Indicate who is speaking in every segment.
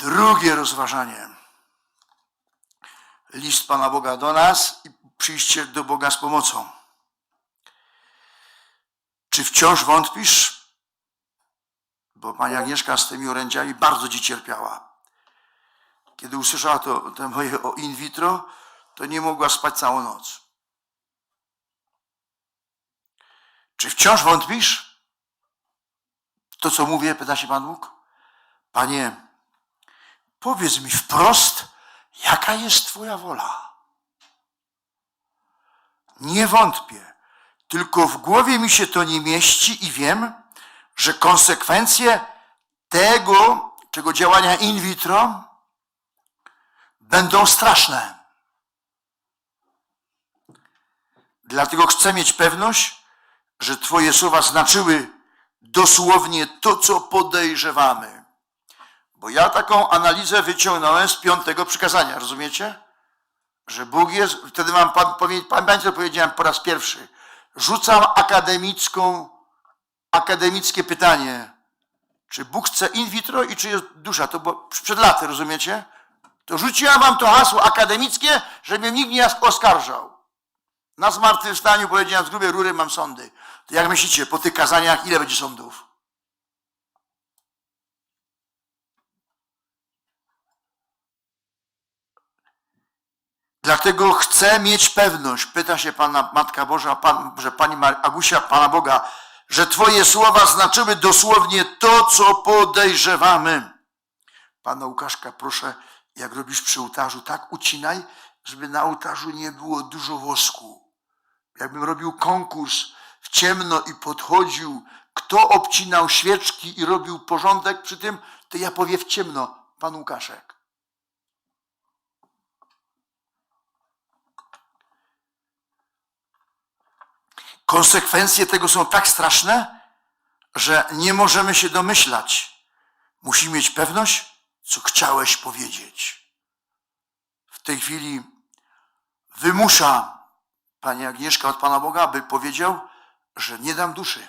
Speaker 1: Drugie rozważanie. List Pana Boga do nas i przyjście do Boga z pomocą. Czy wciąż wątpisz? Bo pani Agnieszka z tymi orędziami bardzo ci cierpiała. Kiedy usłyszała to, to moje o in vitro, to nie mogła spać całą noc. Czy wciąż wątpisz? To, co mówię, pyta się Pan Bóg? Panie, powiedz mi wprost, jaka jest Twoja wola. Nie wątpię, tylko w głowie mi się to nie mieści i wiem, że konsekwencje tego, czego działania in vitro będą straszne. Dlatego chcę mieć pewność, że Twoje słowa znaczyły dosłownie to, co podejrzewamy. Bo ja taką analizę wyciągnąłem z piątego przykazania, rozumiecie? Że Bóg jest, wtedy mam, pamiętajcie, co powiedziałem po raz pierwszy. Rzucam akademicką, akademickie pytanie. Czy Bóg chce in vitro i czy jest dusza? To było przed laty, rozumiecie? To rzuciłem wam to hasło akademickie, żeby nikt nie oskarżał. Na zmartwychwstaniu powiedziałem, z grubej rury mam sądy. To jak myślicie, po tych kazaniach ile będzie sądów? Dlatego chcę mieć pewność, pyta się Pana Matka Boża, Pan, że Pani Agusia, Pana Boga, że Twoje słowa znaczyły dosłownie to, co podejrzewamy. Pana Łukaszka, proszę, jak robisz przy ołtarzu, tak ucinaj, żeby na ołtarzu nie było dużo wosku. Jakbym robił konkurs w ciemno i podchodził, kto obcinał świeczki i robił porządek przy tym, to ja powiem w ciemno, Pan Łukaszek. Konsekwencje tego są tak straszne, że nie możemy się domyślać. Musimy mieć pewność, co chciałeś powiedzieć. W tej chwili wymusza pani Agnieszka od Pana Boga, by powiedział, że nie dam duszy.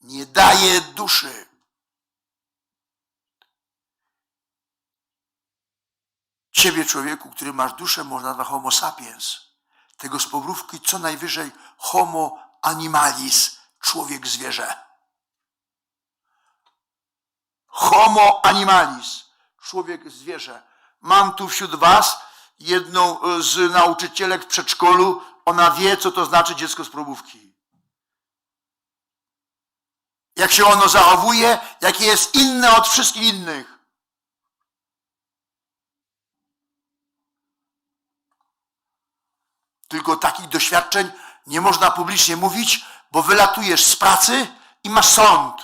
Speaker 1: Nie daję duszy. Ciebie, człowieku, który masz duszę, można nazwać homo sapiens tego z powróbki co najwyżej homo animalis, człowiek zwierzę. Homo animalis, człowiek zwierzę. Mam tu wśród was jedną z nauczycielek w przedszkolu, ona wie, co to znaczy dziecko z probówki. Jak się ono zachowuje, jakie jest inne od wszystkich innych. Tylko takich doświadczeń nie można publicznie mówić, bo wylatujesz z pracy i masz sąd.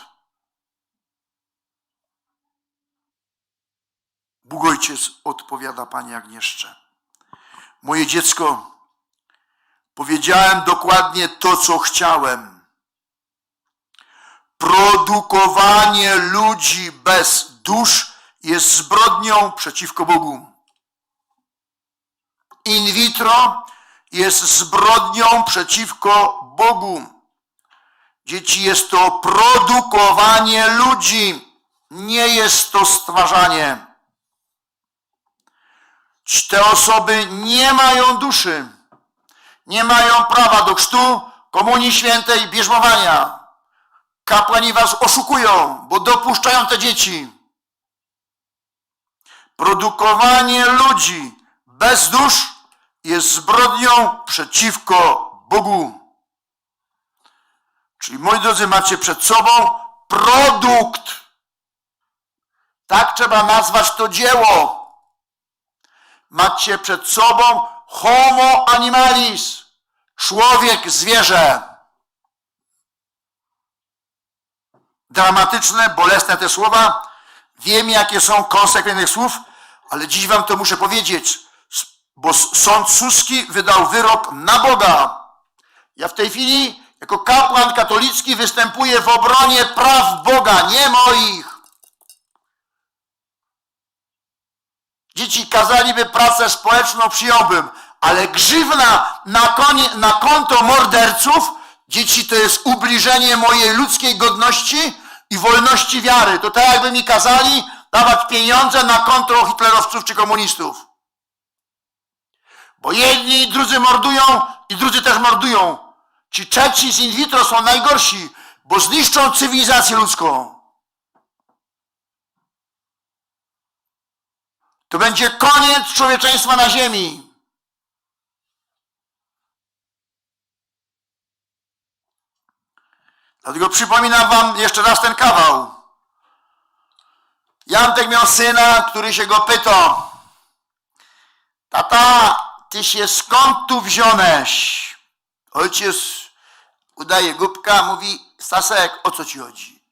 Speaker 1: Bóg Ojciec odpowiada Pani Agnieszcze. Moje dziecko, powiedziałem dokładnie to, co chciałem. Produkowanie ludzi bez dusz jest zbrodnią przeciwko Bogu. In vitro jest zbrodnią przeciwko Bogu. Dzieci, jest to produkowanie ludzi, nie jest to stwarzanie. Te osoby nie mają duszy, nie mają prawa do chrztu, komunii świętej, bierzmowania. Kapłani was oszukują, bo dopuszczają te dzieci. Produkowanie ludzi bez dusz jest zbrodnią przeciwko Bogu. Czyli moi drodzy, macie przed sobą produkt. Tak trzeba nazwać to dzieło. Macie przed sobą homo animalis, człowiek, zwierzę. Dramatyczne, bolesne te słowa. Wiem, jakie są konsekwencje słów, ale dziś wam to muszę powiedzieć bo sąd suski wydał wyrok na Boga. Ja w tej chwili jako kapłan katolicki występuję w obronie praw Boga, nie moich. Dzieci kazaliby pracę społeczną, przyjąłbym, ale grzywna na, konie, na konto morderców, dzieci to jest ubliżenie mojej ludzkiej godności i wolności wiary. To tak jakby mi kazali dawać pieniądze na konto hitlerowców czy komunistów. Bo jedni i drudzy mordują i drudzy też mordują. Ci trzeci z in vitro są najgorsi, bo zniszczą cywilizację ludzką. To będzie koniec człowieczeństwa na ziemi. Dlatego przypominam wam jeszcze raz ten kawał. Jantek miał syna, który się go pytał. Tata, ty się skąd tu wziąłeś? Ojciec udaje głupka, mówi, Stasek, o co ci chodzi?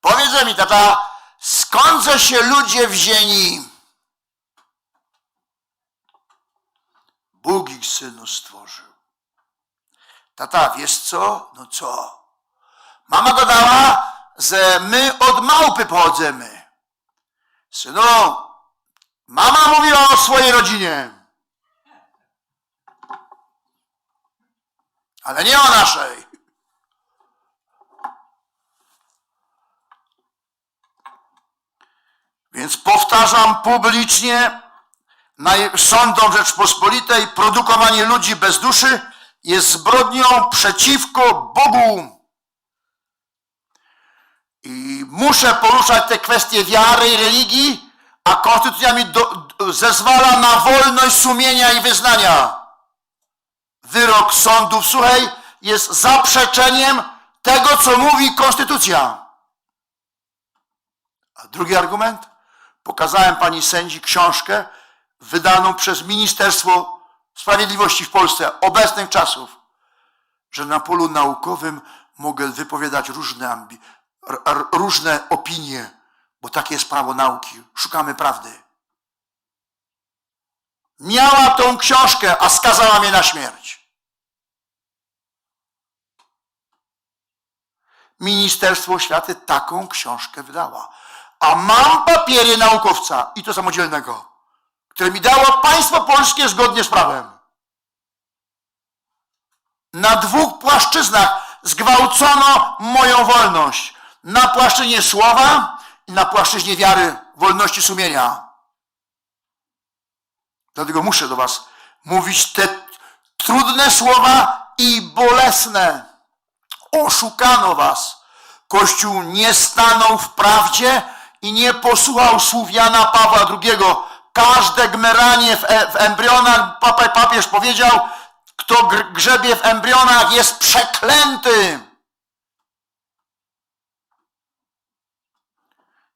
Speaker 1: Powiedz mi, tata, skąd się ludzie wzięli? Bóg ich synu stworzył. Tata, wiesz co? No co? Mama dodała, że my od małpy pochodzimy. Synu, mama mówiła o swojej rodzinie. Ale nie o naszej. Więc powtarzam publicznie, sądom Rzeczpospolitej produkowanie ludzi bez duszy jest zbrodnią przeciwko Bogu. I muszę poruszać te kwestie wiary i religii, a konstytucja mi do, zezwala na wolność sumienia i wyznania. Wyrok sądów, słuchaj, jest zaprzeczeniem tego, co mówi konstytucja. A drugi argument? Pokazałem pani sędzi książkę wydaną przez Ministerstwo Sprawiedliwości w Polsce obecnych czasów, że na polu naukowym mogę wypowiadać różne, ambi- różne opinie, bo takie jest prawo nauki. Szukamy prawdy. Miała tą książkę, a skazała mnie na śmierć. Ministerstwo Oświaty taką książkę wydała. A mam papiery naukowca, i to samodzielnego, które mi dało państwo polskie zgodnie z prawem. Na dwóch płaszczyznach zgwałcono moją wolność. Na płaszczyźnie słowa i na płaszczyźnie wiary, wolności sumienia. Dlatego muszę do Was mówić te trudne słowa i bolesne. Oszukano Was. Kościół nie stanął w prawdzie i nie posłuchał słów Jana Pawła II. Każde gmeranie w, e, w embrionach, papa, papież powiedział, kto gr- grzebie w embrionach jest przeklęty.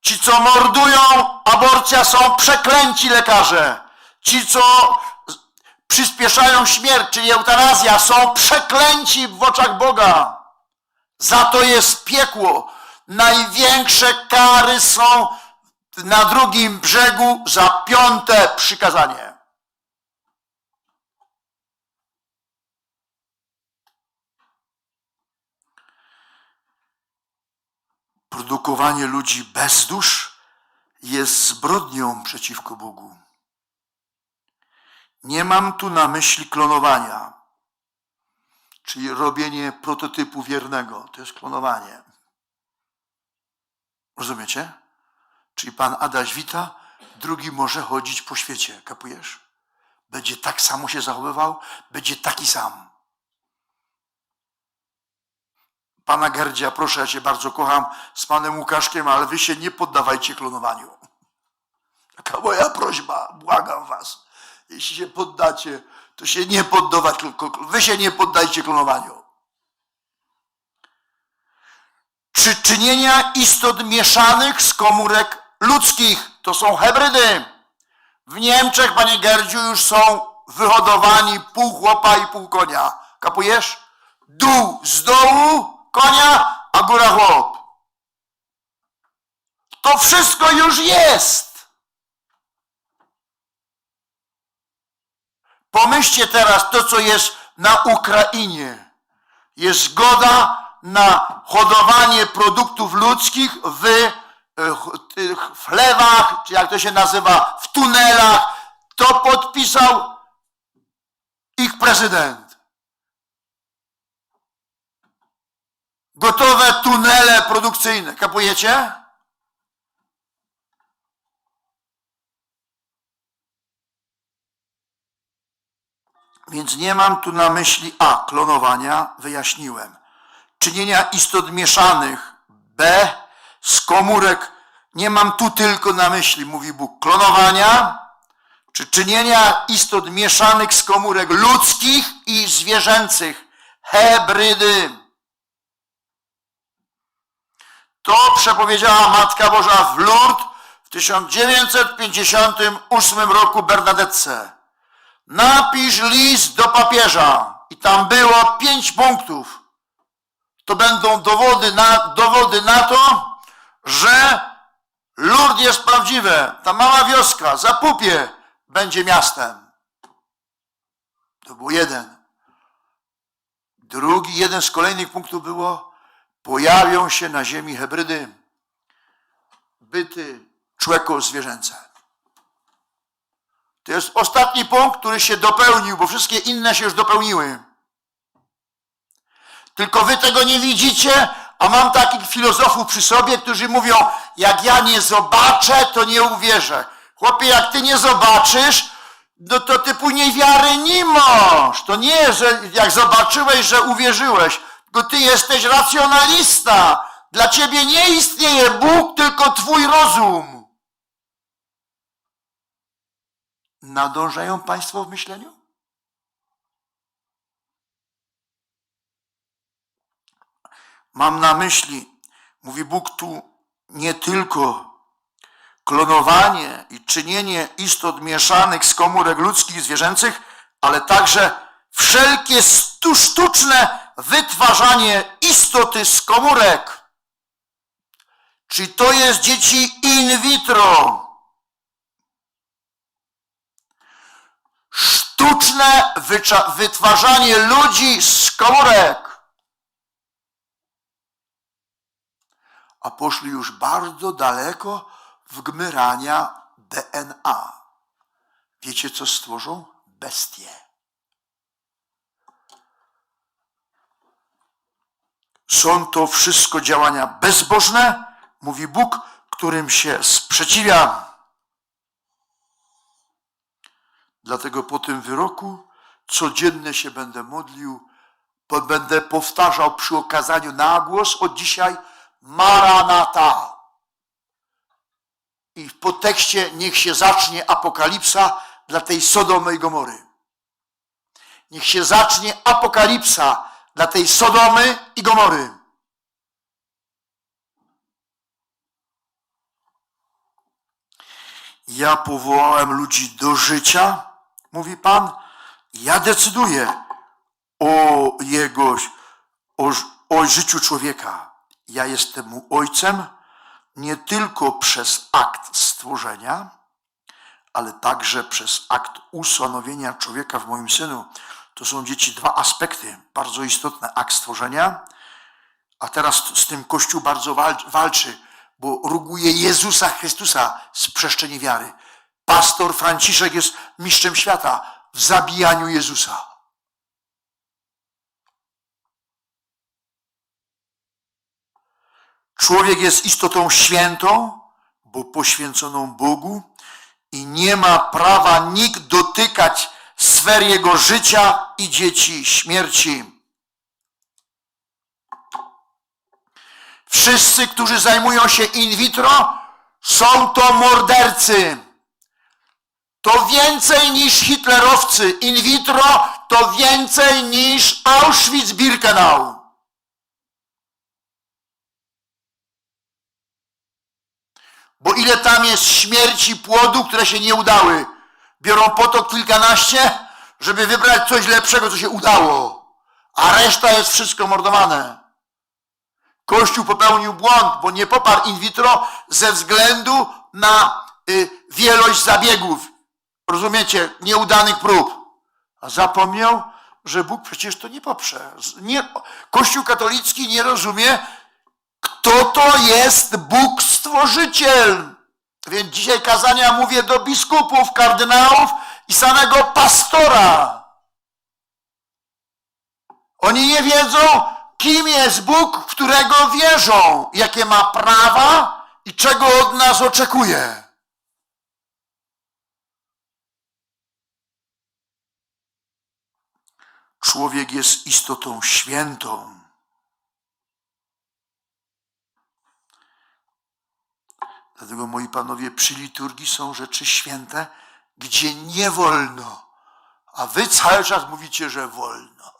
Speaker 1: Ci, co mordują, aborcja są przeklęci lekarze. Ci, co przyspieszają śmierć, czyli eutanazja, są przeklęci w oczach Boga. Za to jest piekło. Największe kary są na drugim brzegu za piąte przykazanie. Produkowanie ludzi bez dusz jest zbrodnią przeciwko Bogu. Nie mam tu na myśli klonowania, czyli robienie prototypu wiernego. To jest klonowanie. Rozumiecie? Czyli pan Adaś wita, drugi może chodzić po świecie. Kapujesz? Będzie tak samo się zachowywał, będzie taki sam. Pana Gerdzia, proszę, ja cię bardzo kocham z panem Łukaszkiem, ale wy się nie poddawajcie klonowaniu. Taka moja prośba, błagam was. Jeśli się poddacie, to się nie poddawać, wy się nie poddajcie klonowaniu. Czy czynienia istot mieszanych z komórek ludzkich, to są hybrydy. W Niemczech, panie Gerdziu, już są wyhodowani pół chłopa i pół konia. Kapujesz? Dół z dołu konia, a góra chłop. To wszystko już jest. Pomyślcie teraz to, co jest na Ukrainie. Jest zgoda na hodowanie produktów ludzkich w e, ch- tych w chlewach, czy jak to się nazywa, w tunelach. To podpisał ich prezydent. Gotowe tunele produkcyjne, kapujecie? Więc nie mam tu na myśli A. Klonowania, wyjaśniłem. Czynienia istot mieszanych, B. Z komórek, nie mam tu tylko na myśli, mówi Bóg, klonowania, czy czynienia istot mieszanych z komórek ludzkich i zwierzęcych, hebrydy. To przepowiedziała Matka Boża w Lourdes w 1958 roku Bernadette. Napisz list do papieża i tam było pięć punktów. To będą dowody na, dowody na to, że Lourdes jest prawdziwe. Ta mała wioska, Zapupie, będzie miastem. To był jeden. Drugi, jeden z kolejnych punktów było, pojawią się na ziemi hybrydy, byty człeko-zwierzęce. To jest ostatni punkt, który się dopełnił, bo wszystkie inne się już dopełniły. Tylko wy tego nie widzicie, a mam takich filozofów przy sobie, którzy mówią, jak ja nie zobaczę, to nie uwierzę. Chłopie, jak ty nie zobaczysz, no to ty później wiary nie masz. To nie, że jak zobaczyłeś, że uwierzyłeś, bo ty jesteś racjonalista. Dla ciebie nie istnieje Bóg, tylko twój rozum. Nadążają Państwo w myśleniu? Mam na myśli, mówi Bóg tu, nie tylko klonowanie i czynienie istot mieszanych z komórek ludzkich i zwierzęcych, ale także wszelkie stu sztuczne wytwarzanie istoty z komórek. Czyli to jest dzieci in vitro. Sztuczne wytwarzanie ludzi z komórek. A poszli już bardzo daleko w gmyrania DNA. Wiecie, co stworzą? Bestie. Są to wszystko działania bezbożne, mówi Bóg, którym się sprzeciwia. Dlatego po tym wyroku codziennie się będę modlił, będę powtarzał przy okazaniu na głos od dzisiaj Maranata. I w podtekście niech się zacznie apokalipsa dla tej Sodomy i Gomory. Niech się zacznie apokalipsa dla tej Sodomy i Gomory. Ja powołałem ludzi do życia, mówi Pan. Ja decyduję o jego, o, o życiu człowieka. Ja jestem mu ojcem nie tylko przez akt stworzenia, ale także przez akt usanowienia człowieka w moim synu. To są dzieci dwa aspekty bardzo istotne. Akt stworzenia, a teraz z tym Kościół bardzo walczy, bo ruguje Jezusa Chrystusa z przestrzeni wiary. Pastor Franciszek jest mistrzem świata w zabijaniu Jezusa. Człowiek jest istotą świętą, bo poświęconą Bogu i nie ma prawa nikt dotykać sfer jego życia i dzieci śmierci. Wszyscy, którzy zajmują się in vitro, są to mordercy. To więcej niż hitlerowcy. In vitro to więcej niż Auschwitz-Birkenau. Bo ile tam jest śmierci płodu, które się nie udały. Biorą po to kilkanaście, żeby wybrać coś lepszego, co się udało. A reszta jest wszystko mordowane. Kościół popełnił błąd, bo nie poparł in vitro ze względu na y, wielość zabiegów. Rozumiecie? Nieudanych prób. A zapomniał, że Bóg przecież to nie poprze. Nie, Kościół katolicki nie rozumie, kto to jest Bóg Stworzyciel. Więc dzisiaj kazania mówię do biskupów, kardynałów i samego pastora. Oni nie wiedzą, kim jest Bóg, w którego wierzą, jakie ma prawa i czego od nas oczekuje. Człowiek jest istotą świętą. Dlatego, moi panowie, przy liturgii są rzeczy święte, gdzie nie wolno, a wy cały czas mówicie, że wolno.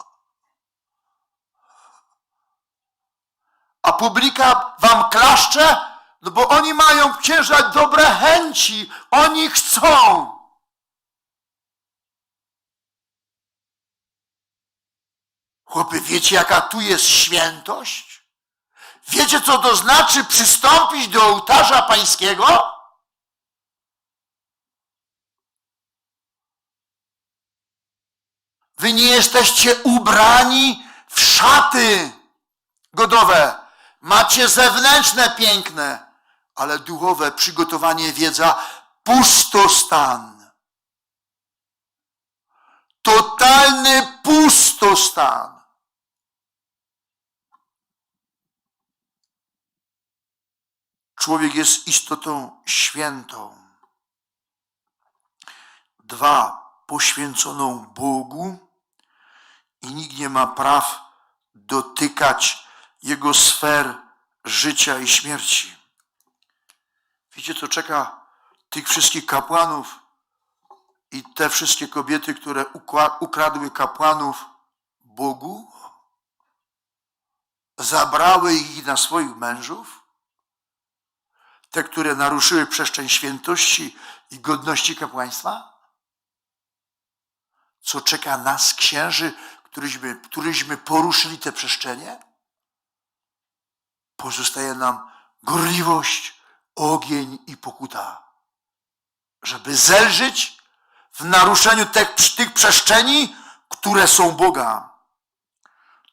Speaker 1: A publika wam klaszcze, no bo oni mają księża dobre chęci, oni chcą. Chłopy, wiecie jaka tu jest świętość? Wiecie co to znaczy przystąpić do ołtarza pańskiego? Wy nie jesteście ubrani w szaty godowe. Macie zewnętrzne piękne, ale duchowe przygotowanie wiedza pustostan. Totalny pustostan. Człowiek jest istotą świętą. Dwa, poświęconą Bogu i nikt nie ma praw dotykać jego sfer życia i śmierci. Wiecie, co czeka tych wszystkich kapłanów i te wszystkie kobiety, które ukradły kapłanów Bogu? Zabrały ich na swoich mężów? Te, które naruszyły przestrzeń świętości i godności kapłaństwa? Co czeka nas, księży, któryśmy, któryśmy poruszyli te przestrzenie? Pozostaje nam gorliwość, ogień i pokuta, żeby zelżyć w naruszeniu tych, tych przestrzeni, które są Boga.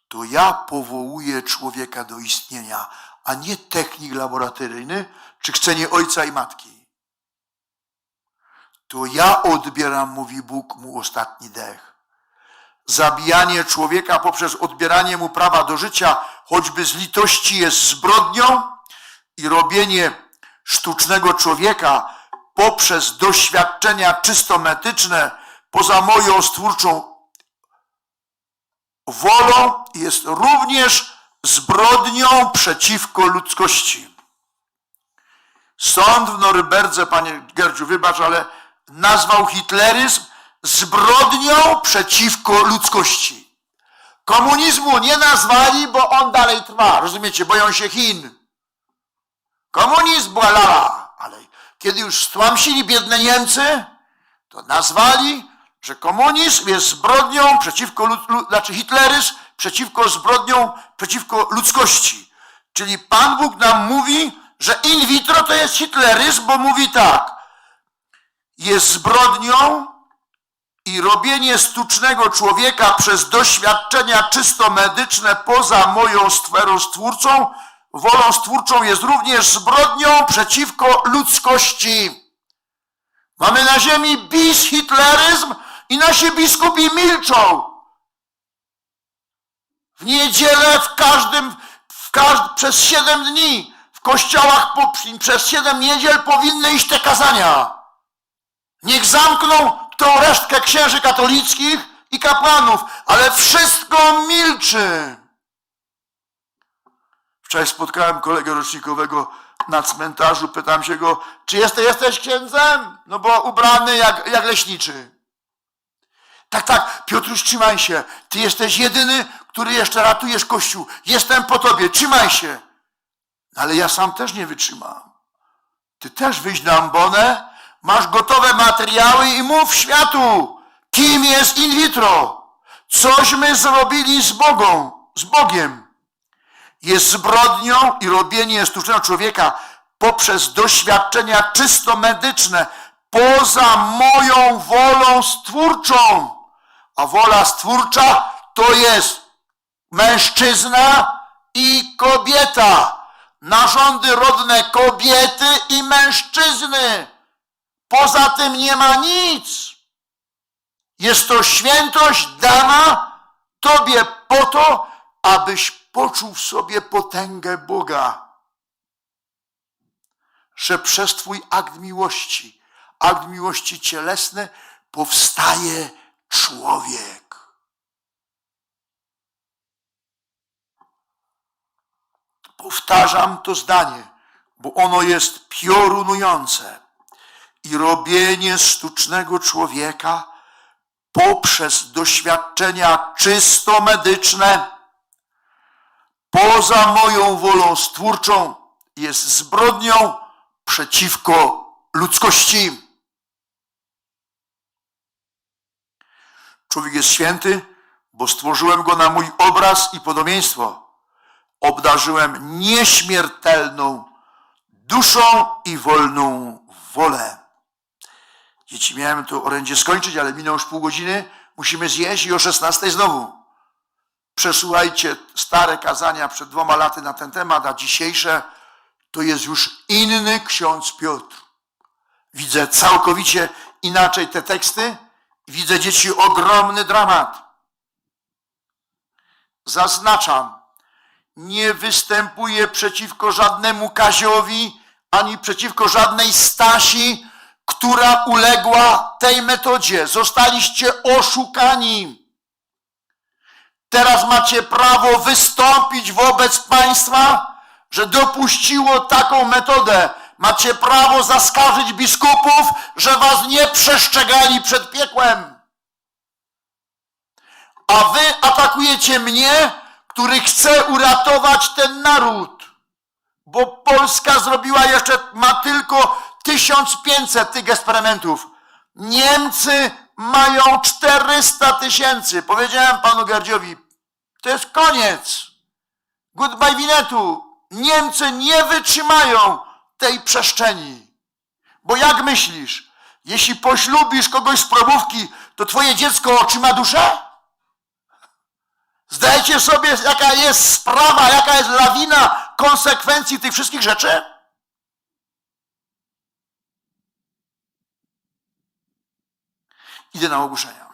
Speaker 1: To ja powołuję człowieka do istnienia, a nie technik laboratoryjny czy chcenie ojca i matki. To ja odbieram, mówi Bóg, mu ostatni dech. Zabijanie człowieka poprzez odbieranie mu prawa do życia, choćby z litości, jest zbrodnią i robienie sztucznego człowieka poprzez doświadczenia czysto metyczne poza moją stwórczą wolą jest również zbrodnią przeciwko ludzkości. Sąd w Norymberdze, panie Gerdziu, wybacz, ale nazwał hitleryzm zbrodnią przeciwko ludzkości. Komunizmu nie nazwali, bo on dalej trwa. Rozumiecie? Boją się Chin. Komunizm była lala, ale kiedy już stłamsili biedne Niemcy, to nazwali, że komunizm jest zbrodnią przeciwko, znaczy hitleryzm przeciwko zbrodnią przeciwko ludzkości. Czyli Pan Bóg nam mówi, że in vitro to jest hitleryzm, bo mówi tak, jest zbrodnią i robienie sztucznego człowieka przez doświadczenia czysto medyczne poza moją sferą stwórczą, wolą stwórczą jest również zbrodnią przeciwko ludzkości. Mamy na ziemi bis hitleryzm i nasi biskupi milczą. W niedzielę w każdym, w każd, przez siedem dni w kościołach po, przez siedem niedziel powinny iść te kazania. Niech zamkną tą resztkę księży katolickich i kapłanów, ale wszystko milczy. Wczoraj spotkałem kolegę rocznikowego na cmentarzu, pytam się go, czy jesteś, jesteś księdzem? No bo ubrany jak, jak leśniczy. Tak, tak, Piotruś, trzymaj się. Ty jesteś jedyny, który jeszcze ratujesz Kościół. Jestem po tobie, trzymaj się. Ale ja sam też nie wytrzymam. Ty też wyjść na ambonę, masz gotowe materiały i mów światu, kim jest in vitro. Cośmy zrobili z Bogą, z Bogiem. Jest zbrodnią i robienie sztucznego człowieka poprzez doświadczenia czysto medyczne, poza moją wolą stwórczą. A wola stwórcza to jest mężczyzna i kobieta. Narządy rodne kobiety i mężczyzny. Poza tym nie ma nic. Jest to świętość dana Tobie po to, abyś poczuł w sobie potęgę Boga. Że przez Twój akt miłości, akt miłości cielesny, powstaje człowiek. Powtarzam to zdanie, bo ono jest piorunujące. I robienie sztucznego człowieka poprzez doświadczenia czysto medyczne, poza moją wolą stwórczą, jest zbrodnią przeciwko ludzkości. Człowiek jest święty, bo stworzyłem go na mój obraz i podobieństwo. Obdarzyłem nieśmiertelną duszą i wolną wolę. Dzieci, miałem to orędzie skończyć, ale minęło już pół godziny. Musimy zjeść i o 16 znowu. Przesłuchajcie stare kazania przed dwoma laty na ten temat, a dzisiejsze to jest już inny ksiądz Piotr. Widzę całkowicie inaczej te teksty. Widzę dzieci ogromny dramat. Zaznaczam, nie występuję przeciwko żadnemu Kaziowi, ani przeciwko żadnej Stasi, która uległa tej metodzie. Zostaliście oszukani. Teraz macie prawo wystąpić wobec państwa, że dopuściło taką metodę. Macie prawo zaskarżyć biskupów, że was nie przestrzegali przed piekłem. A wy atakujecie mnie, który chce uratować ten naród. Bo Polska zrobiła jeszcze, ma tylko 1500 tych eksperymentów. Niemcy mają 400 tysięcy. Powiedziałem panu Gardziowi, to jest koniec. Goodbye Winetu. Niemcy nie wytrzymają tej przestrzeni. Bo jak myślisz, jeśli poślubisz kogoś z probówki, to twoje dziecko otrzyma duszę? Zdajecie sobie, jaka jest sprawa, jaka jest lawina konsekwencji tych wszystkich rzeczy? Idę na ogłoszenia.